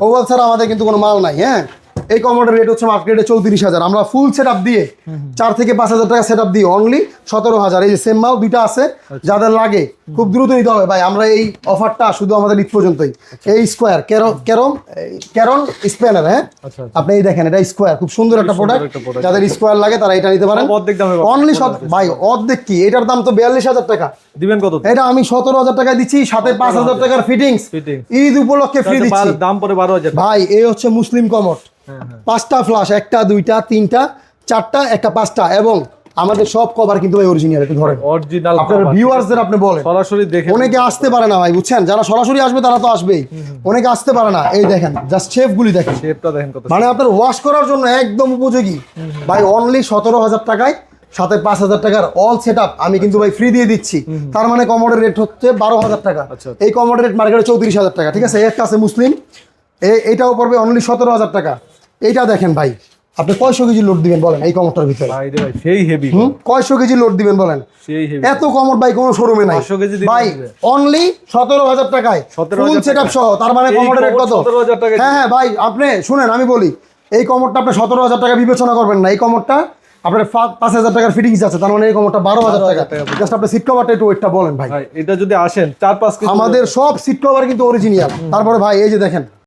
Oval ছাড়া আমাদের কিন্তু কোনো মাল নাই হ্যাঁ? এই কমোডের রেট হচ্ছে মার্কেটে চৌত্রিশ হাজার। আমরা ফুল সেট আপ দিয়ে চার থেকে পাঁচ হাজার টাকা সেট আপ দিই অনলি সতেরো হাজার। এই যে সেম মাল দুইটা আছে আচ্ছা। যাদের লাগে খুব দ্রুত নিতে হবে ভাই। আমরা এই অফারটা শুধু আমাদের ঈদ পর্যন্তই। আচ্ছা। এই স্কোয়ার ক্যারন ক্যারন স্প্যানার হ্যাঁ? আচ্ছা। আপনি এই দেখেন এটা স্কোয়ার খুব সুন্দর একটা প্রোডাক্ট যাদের স্কোয়ার লাগে তারা এটা নিতে পারেন। অর্ধেক দামে। অনলি ভাই অর্ধেক। কি? এটার দাম তো বিয়াল্লিশ হাজার টাকা। দিবেন কত? এটা আমি সতেরো হাজার টাকা দিচ্ছি সাথে পাঁচ হাজার টাকার ফিটিংস ঈদ উপলক্ষে ফ্রি দিচ্ছি। দাম পরে বারো হাজার। ভাই এই হচ্ছে মুসলিম কমট। পাঁচটা ফ্লাশ একটা দুইটা তিনটা চারটা একটা পাঁচটা এবং আমাদের সব কভার কিন্তু ভাই অরিজিনাল একটু ধরেন। অরিজিনাল আপনার ভিউয়ার্সদের আপনি বলেন। সরাসরি দেখে অনেকে আসতে পারে না ভাই বুঝছেন? যারা সরাসরি আসবে তারা তো আসবেই। অনেকে আসতে পারে না। এই দেখেন জাস্ট শেফ গুলি দেখেন। শেপটা দেখেন কত মানে আপনার ওয়াশ করার জন্য একদম উপযোগী। ভাই অনলি সতেরো হাজার টাকায় সাথে পাঁচ হাজার টাকার অল সেট আমি কিন্তু ভাই ফ্রি দিয়ে দিচ্ছি। তার মানে কমোডের রেট হচ্ছে বারো হাজার টাকা। আচ্ছা। এই কমোডের রেট মার্কেটে চৌত্রিশ হাজার টাকা ঠিক আছে? একটা আছে মুসলিম। এ- এইটাও পড়বে অনলি সতেরো হাজার টাকা। এইটা দেখেন ভাই আপনি কয়শো কেজি লোড দিবেন বলেন এই কমোডটার ভিতরে? ভাই রে ভাই সেই হেভি কয়শো কেজি লোড দিবেন বলেন? সেই হেভি এত কমোড ভাই কোনো শোরুমে নাই। 500 কেজি দিতে ভাই অনলি সতেরো হাজার টাকায়। 17,000 ফুল সেট টাকা। সহ তার মানে রেট কত 17,000 টাকায় হ্যাঁ হ্যাঁ ভাই আপনি শুনেন আমি বলি এই কমোডটা আপনি সতেরো হাজার টাকা বিবেচনা করবেন না। এই কমোডটা আপনার পাঁচ হাজার টাকার ফিটিংস আছে তার মানে এই কমোডটা বারো হাজার টাকা। জাস্ট আপনি সিট কভারটা একটু ওইটা বলেন ভাই। ভাই এটা যদি আসেন চার পাঁচ কেজি আমাদের সব সিট কভার কিন্তু অরিজিনাল তারপরে ভাই এই যে দেখেন।